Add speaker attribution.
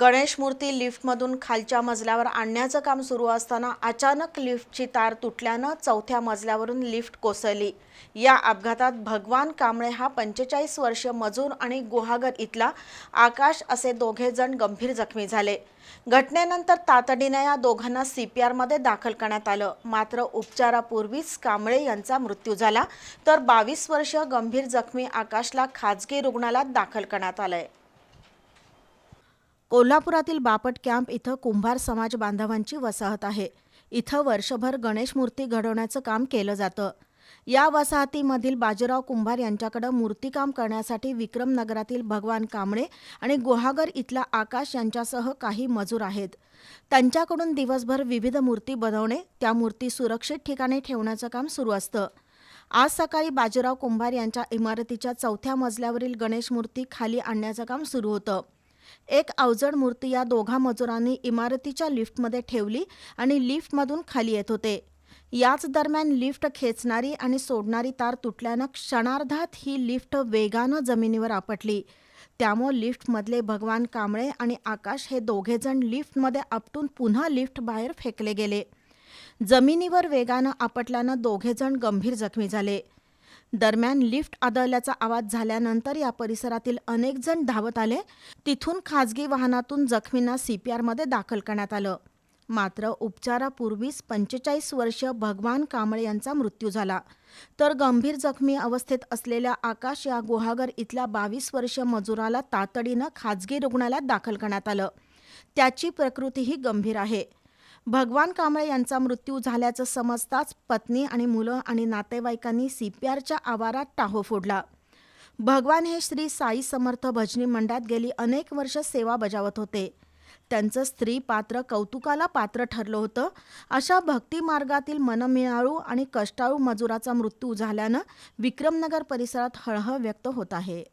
Speaker 1: गणेश मूर्ती लिफ्टमधून खालच्या मजल्यावर आणण्याचं काम सुरू असताना अचानक लिफ्टची तार तुटल्यानं चौथ्या मजल्यावरून लिफ्ट कोसळली. या अपघातात भगवान कांबळे हा पंचेचाळीस वर्षीय मजूर आणि गुहागर इथला आकाश असे दोघे जण गंभीर जखमी झाले. घटनेनंतर तातडीने या दोघांना सी पी आरमध्ये दाखल करण्यात आलं. मात्र उपचारापूर्वीच कांबळे यांचा मृत्यू झाला. तर बावीस वर्षीय गंभीर जखमी आकाशला खाजगी रुग्णालयात दाखल करण्यात आलं आहे कोल्हापुरातील बापट कॅम्प इथं कुंभार समाज बांधवांची वसाहत आहे. इथं वर्षभर गणेश मूर्ती घडवण्याचं काम केलं जातं. या वसाहतीमधील बाजीराव कुंभार यांच्याकडं मूर्तीकाम करण्यासाठी विक्रमनगरातील भगवान कांबळे आणि गुहागर इथला आकाश यांच्यासह काही मजूर आहेत. त्यांच्याकडून दिवसभर विविध मूर्ती बनवणे त्या मूर्ती सुरक्षित ठिकाणी ठेवण्याचं काम सुरू असतं. आज सकाळी बाजीराव कुंभार यांच्या इमारतीच्या चौथ्या मजल्यावरील गणेश मूर्ती खाली आणण्याचं काम सुरू होतं. एक अवजड मूर्ती या दोघा मजुरांनी इमारतीच्या लिफ्टमध्ये ठेवली आणि लिफ्टमधून खाली येत होते. याच दरम्यान लिफ्ट खेचणारी आणि सोडणारी तार तुटल्यानं क्षणार्धात ही लिफ्ट वेगानं जमिनीवर आपटली. त्यामुळे लिफ्टमधले भगवान कांबळे आणि आकाश हे दोघेजण लिफ्टमध्ये आपटून पुन्हा लिफ्ट बाहेर फेकले गेले. जमिनीवर वेगानं आपटल्यानं दोघेजण गंभीर जखमी झाले. दरम्यान लिफ्ट आदळल्याचा आवाज झाल्यानंतर या परिसरातील अनेक जण धावत आले. तिथून खाजगी वाहनातून जखमींना सीपीआरमध्ये दाखल करण्यात आलं. मात्र उपचारापूर्वीच पंचेचाळीस वर्षीय भगवान कांबळे यांचा मृत्यू झाला. तर गंभीर जखमी अवस्थेत असलेल्या आकाश या गुहागर इथल्या बावीस वर्षीय मजुराला तातडीनं खाजगी रुग्णालयात दाखल करण्यात आलं. त्याची प्रकृतीही गंभीर आहे. भगवान कांबळे यांचा मृत्यू झाल्याचं समजताच पत्नी आणि मुलं आणि नातेवाईकांनी सीपीआरच्या आवारात टाहो फोडला. भगवान हे श्री साई समर्थ भजनी मंडळात गेली अनेक वर्ष सेवा बजावत होते. त्यांचं स्त्री पात्र कौतुकाला पात्र ठरलं होतं. अशा भक्ती मार्गातील मनमिळाळू आणि कष्टाळू मजुराचा मृत्यू झाल्यानं विक्रमनगर परिसरात हळहळ व्यक्त होत आहे.